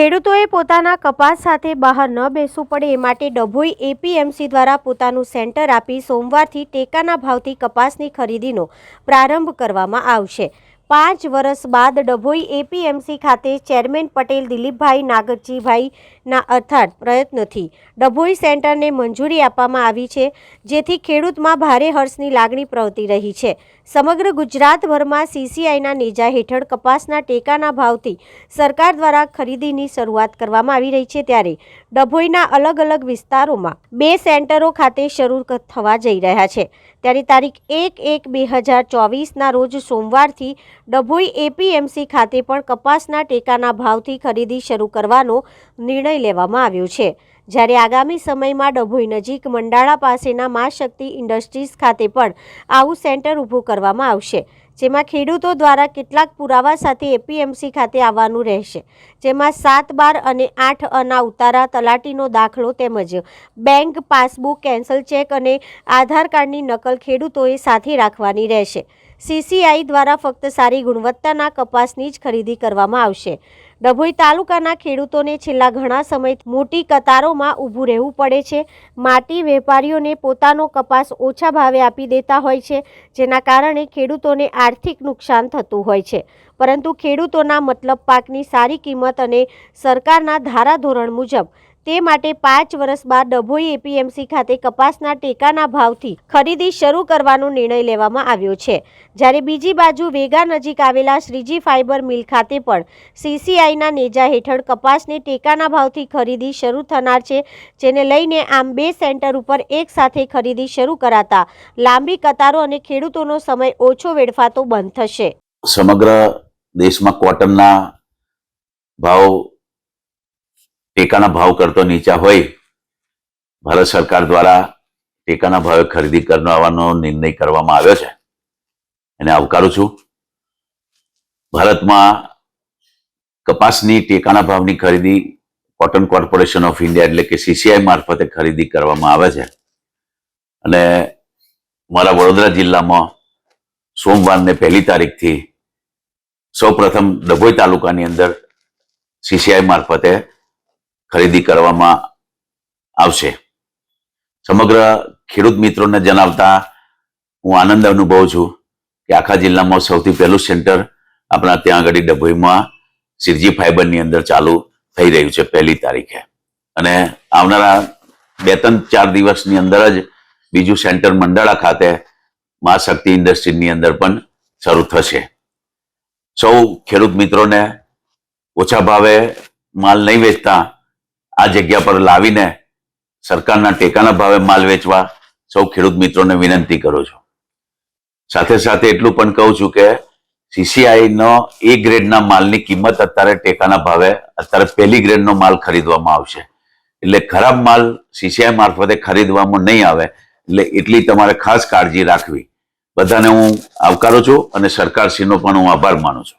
ખેડૂતોએ પોતાના કપાસ સાથે બહાર ન બેસવું પડે એ માટે ડભોઈ એપીએમસી દ્વારા પોતાનું સેન્ટર આપી સોમવારથી ટેકાના ભાવથી કપાસની ખરીદીનો પ્રારંભ કરવામાં આવશે. પાંચ વર્ષ બાદ ડભોઈ એપીએમસી ખાતે ચેરમેન પટેલ દિલીપભાઈ નાગરજીભાઈના અર્થાત પ્રયત્નથી ડભોઈ સેન્ટરને મંજૂરી આપવામાં આવી છે. જેથી ખેડૂતમાં ભારે હર્ષની લાગણી પ્રવર્તી રહી છે. સમગ્ર ગુજરાતભરમાં સીસીઆઈના નેજા હેઠળ કપાસના ટેકાના ભાવથી સરકાર દ્વારા ખરીદીની શરૂઆત કરવામાં આવી રહી છે ત્યારે ડભોઈના અલગ અલગ વિસ્તારોમાં બે સેન્ટરો ખાતે શરૂ થવા જઈ રહ્યા છે. ત્યારે તારીખ એક એક બે હજાર ચોવીસના રોજ સોમવારથી ડભોઈ એપીએમસી ખાતે પણ કપાસના ટેકાના ભાવથી ખરીદી શરૂ કરવાનો નિર્ણય લેવામાં આવ્યો છે. જ્યારે આગામી સમયમાં ડભોઈ નજીક મંડાળા પાસેના મા શક્તિ ઇન્ડસ્ટ્રીઝ ખાતે પણ આવું સેન્ટર ઊભું કરવામાં આવશે. જેમાં ખેડૂતો દ્વારા કેટલાક પુરાવા સાથે એપીએમસી ખાતે આવવાનું રહેશે, જેમાં સાત બાર અને આઠ અના ઉતારા તલાટીનો દાખલો તેમજ બેંક પાસબુક કેન્સલ ચેક અને આધાર કાર્ડની નકલ ખેડૂતોએ સાથે રાખવાની રહેશે. સીસીઆઈ દ્વારા ફક્ત સારી ગુણવત્તાના કપાસની જ ખરીદી કરવામાં આવશે. ડભોઈ તાલુકાના ખેડૂતોને છેલ્લા ઘણા સમય મોટી કતારોમાં ઊભું રહેવું પડે છે. માટી વેપારીઓને પોતાનો કપાસ ઓછા ભાવે આપી દેતા હોય છે, જેના કારણે ખેડૂતોને આર્થિક નુકસાન થતું હોય છે. પરંતુ ખેડૂતોના મતલબ પાકની સારી કિંમત અને સરકારના ધારાધોરણ મુજબ તે માટે પાંચ વર્ષ બાદ ડભોઈ એપીએમસી ખાતે કપાસના ટેકાના ભાવથી ખરીદી શરૂ કરવાનો નિર્ણય લેવામાં આવ્યો છે. જ્યારે બીજી બાજુ વેગા નજીક આવેલા શ્રીજી ફાઇબર મિલ ખાતે પણ સીસીઆઈના નેજા હેઠળ કપાસને ટેકાના ભાવથી ખરીદી શરૂ થનાર છે, જેને લઈને આમ બે સેન્ટર ઉપર એક સાથે ખરીદી શરૂ કરાતા લાંબી કતારો અને ખેડૂતોનો સમય ઓછો વેડફાતો બંધ થશે. સમગ્ર દેશમાં કોટનના ભાવ ટેકાના ભાવ કરતો નીચા હોય, ભારત સરકાર દ્વારા ટેકાના ભાવે ખરીદી કરવાનો નિર્ણય કરવામાં આવ્યો છે. એને આવકારું છું. ભારતમાં કપાસની ટેકાના ભાવની ખરીદી કોટન કોર્પોરેશન ઓફ ઇન્ડિયા એટલે કે સીસીઆઈ મારફતે ખરીદી કરવામાં આવે છે. અને મારા વડોદરા જિલ્લામાં સોમવારને પહેલી તારીખથી સૌ પ્રથમ ડભોઈ તાલુકાની અંદર સીસીઆઈ મારફતે ખરીદી કરવામાં આવશે. સમગ્ર ખેડૂત મિત્રોને જણાવતા હું આનંદ અનુભવું છું કે આખા જિલ્લામાં સૌથી પહેલું સેન્ટર આપણા ત્યાં આગળ ડભોઈમાં સિરજી ફાઈબરની અંદર ચાલુ થઈ રહ્યું છે પહેલી તારીખે. અને આવનારા બે ત્રણ ચાર દિવસની અંદર જ બીજું સેન્ટર મંડાળા ખાતે મા શક્તિ ઇન્ડસ્ટ્રીની અંદર પણ શરૂ થશે. સૌ ખેડૂત મિત્રોને ઓછા ભાવે માલ નહીં વેચતા આ જગ્યા પર લાવીને સરકારના ટેકાના ભાવે માલ વેચવા સૌ ખેડૂત મિત્રોને વિનંતી કરું છું. સાથે સાથે એટલું પણ કહું છું કે સીસીઆઈ નો એ ગ્રેડના માલની કિંમત અત્યારે ટેકાના ભાવે, અત્યારે પહેલી ગ્રેડનો માલ ખરીદવામાં આવશે. એટલે ખરાબ માલ સીસીઆઈ મારફતે ખરીદવામાં નહીં આવે, એટલે એટલી તમારે ખાસ કાળજી રાખવી. બધાને હું આવકારું છું અને સરકારશ્રીનો પણ હું આભાર માનું છું.